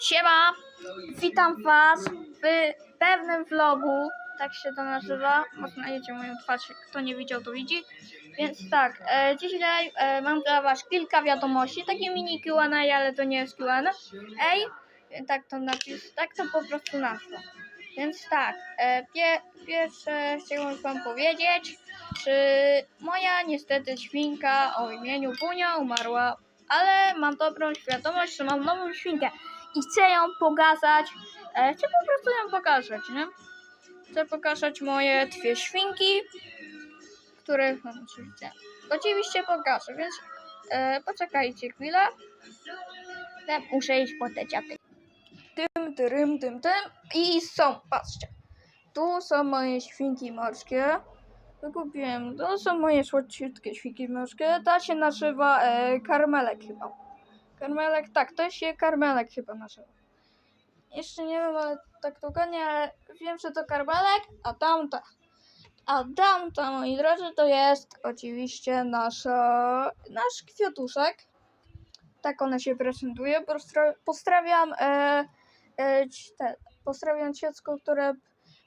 Siema! Witam Was w pewnym vlogu, tak się to nazywa. Może znajdziecie moją twarz, kto nie widział, to widzi. Więc tak, e, dzisiaj e, mam dla Was kilka wiadomości, takie mini Q&A, ale to nie jest Q&A. Ej, tak to napis, tak to po prostu nazwa. Więc tak, e, pie, pierwsze chciałbym Wam powiedzieć, czy moja niestety świnka o imieniu Bunia umarła, ale mam dobrą wiadomość, że mam nową świnkę i chcę ją pokazać, e, chcę po prostu ją pokazać, nie? Chcę pokazać moje dwie świnki, których no, oczywiście, oczywiście pokażę, więc e, poczekajcie chwilę. Ja muszę iść po te. Tym, tym, tym, tym i są, patrzcie. Tu są moje świnki morskie. Wykupiłem. To są moje słodciutkie świnki morskie. Ta się nazywa e, karmelek chyba. Karmelek, tak, to się karmelek chyba nazywa. Jeszcze nie wiem, ale tak dokładnie, ale wiem, że to karmelek, a tamta. A tamta, moi drodzy, to jest oczywiście nasza, nasz kwiatuszek. Tak ona się prezentuje. Pozdrawiam, e, e, te, pozdrawiam dziecko, które,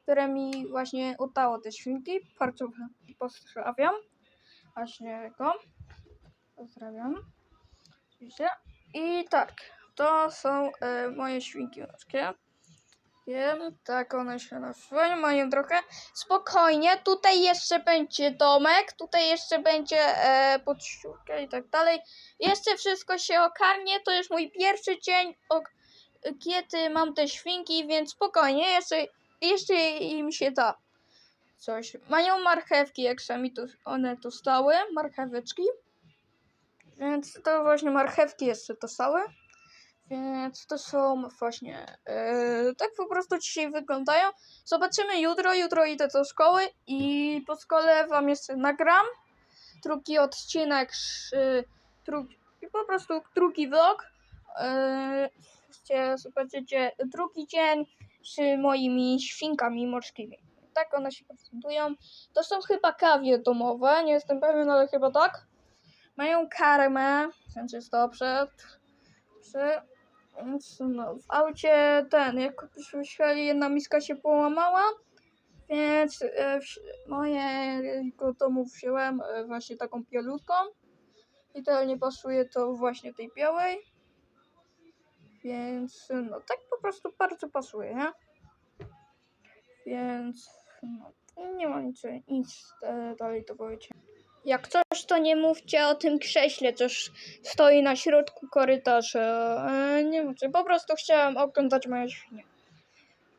które mi właśnie udało te świnki. Bardzo pozdrawiam. Właśnie go. Pozdrawiam. Oczywiście. I tak, to są e, moje świnki morskie. Wiem, tak one się nazywają, mają trochę. Spokojnie, tutaj jeszcze będzie domek, tutaj jeszcze będzie e, podsiórka i tak dalej. Jeszcze wszystko się okarnie, to jest mój pierwszy dzień, o, kiedy mam te świnki, więc spokojnie, jeszcze, jeszcze im się da coś. Mają marchewki, jak sami to, one to stały, marcheweczki. Więc to właśnie marchewki jeszcze to stały. Więc to są właśnie e, tak po prostu dzisiaj wyglądają. Zobaczymy jutro. Jutro idę do szkoły i po szkole wam jeszcze nagram drugi odcinek, sz- drugi, po prostu drugi vlog. Gdzie zobaczycie drugi dzień z moimi świnkami morskimi. Tak one się prezentują. To są chyba kawie domowe, nie jestem pewien, ale chyba tak. Mają karmę, więc jest dobrze. Więc no, w aucie ten, jak przyjechali, jedna miska się połamała, więc e, wsi- mojego domu wziąłem e, właśnie taką pielutką. Idealnie pasuje to właśnie tej białej. Więc no, tak po prostu bardzo pasuje, nie? Więc no, nie ma nic, nic e, dalej do powiedzenia. Jak coś, to nie mówcie o tym krześle, co sz- stoi na środku korytarza. E, nie mówcie, po prostu chciałem oglądać moje świnie.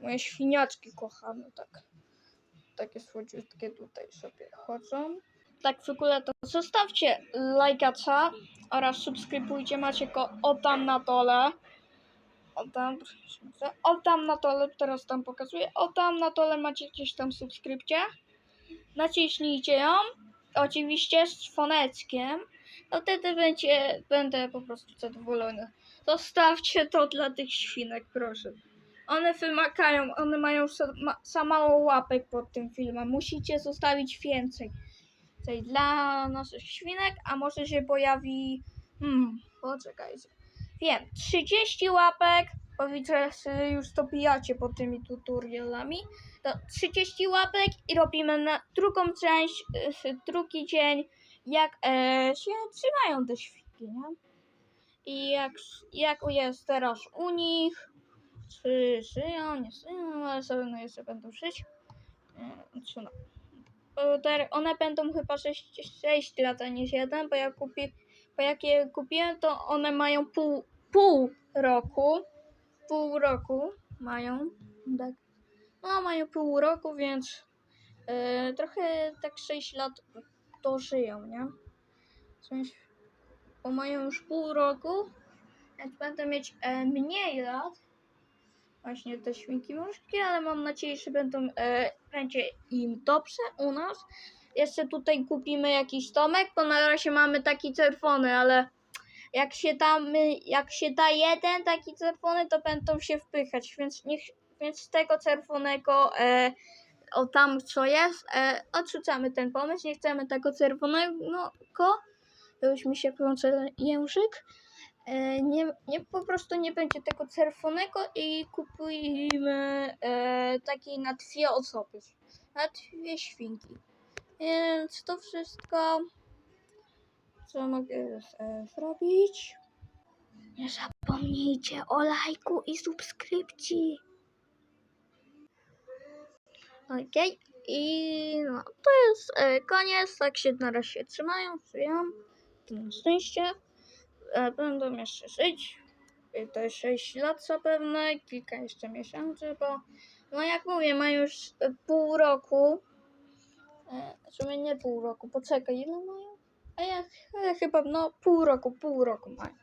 Moje świniaczki kochane, tak. Takie słodziutkie tutaj sobie chodzą. Tak w ogóle to zostawcie lajkaca oraz subskrybujcie, macie go o tam na dole. O tam, proszę o tam na dole, teraz tam pokazuję. O tam na dole macie gdzieś tam subskrypcję. Naciśnijcie ją oczywiście z dzwoneczkiem, to wtedy będzie, będę po prostu zadowolony. Zostawcie to dla tych świnek, proszę. One wymagają, one mają za, ma, za mało łapek pod tym filmem. Musicie zostawić więcej. Tutaj dla naszych świnek, a może się pojawi. Hmm, poczekajcie. Wiem, 30 łapek. Bo widzę, że już to pijacie pod tymi tutorialami to 30 łapek i robimy na drugą część, y, drugi dzień, jak e, się trzymają te świnki, nie? I jak, jak jest teraz u nich, czy żyją, nie żyją, ale sobie no jeszcze będą żyć. E, czy no. One będą chyba 6, 6 lat, a nie 7, bo jak, kupi, bo jak je kupiłem, to one mają pół, pół roku. Pół roku mają. Tak. No, mają pół roku, więc e, trochę tak 6 lat dożyją, nie? W sensie, bo mają już pół roku, więc będę mieć e, mniej lat. Właśnie te świnki morskie, ale mam nadzieję, że będą, e, będzie im dobrze u nas. Jeszcze tutaj kupimy jakiś domek, bo na razie mamy taki czerwony, ale jak się damy, jak się da jeden taki czerwony, to będą się wpychać, więc niech, więc tego czerwonego e, o tam co jest, e, odrzucamy ten pomysł, nie chcemy tego czerwonego, już mi się plącze język. E, nie, nie, po prostu nie będzie tego czerwonego i kupujemy e, taki na dwie osoby, na dwie świnki. Więc to wszystko, co mogę e, zrobić. Nie zapomnijcie o lajku i subskrypcji. Okej, i no, to jest e, koniec. Tak się na razie trzymają, żyją. To na szczęście. E, będą jeszcze żyć. E, To jest 6 lat zapewne, kilka jeszcze miesięcy, bo no jak mówię, ma już e, pół roku. E, sumie nie pół roku, poczekaj, ile mają? A ja, ja chyba, no pół roku, pół roku mają.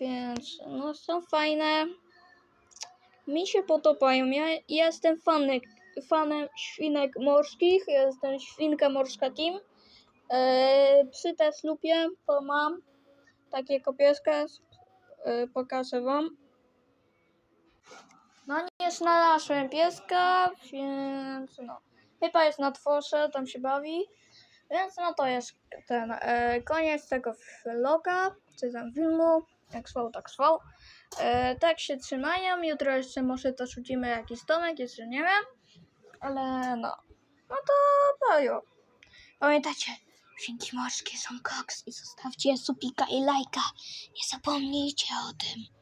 Więc no są fajne. Mi się podobają. Ja jestem fanek, fanem świnek morskich. Jestem świnka morska team. E, psy też lubię, bo mam takiego pieska. E, pokażę wam. No nie znalazłem pieska, więc no. Chyba jest na dworze, tam się bawi. Więc no to jest ten e, koniec tego vloga, czy tam filmu. Jak zwał, tak zwał. E, tak się trzymają. Jutro jeszcze może to rzucimy jakiś domek, jeszcze nie wiem. Ale no. No to bajo. Pamiętajcie, świnki morskie są koks i zostawcie supika i lajka. Nie zapomnijcie o tym.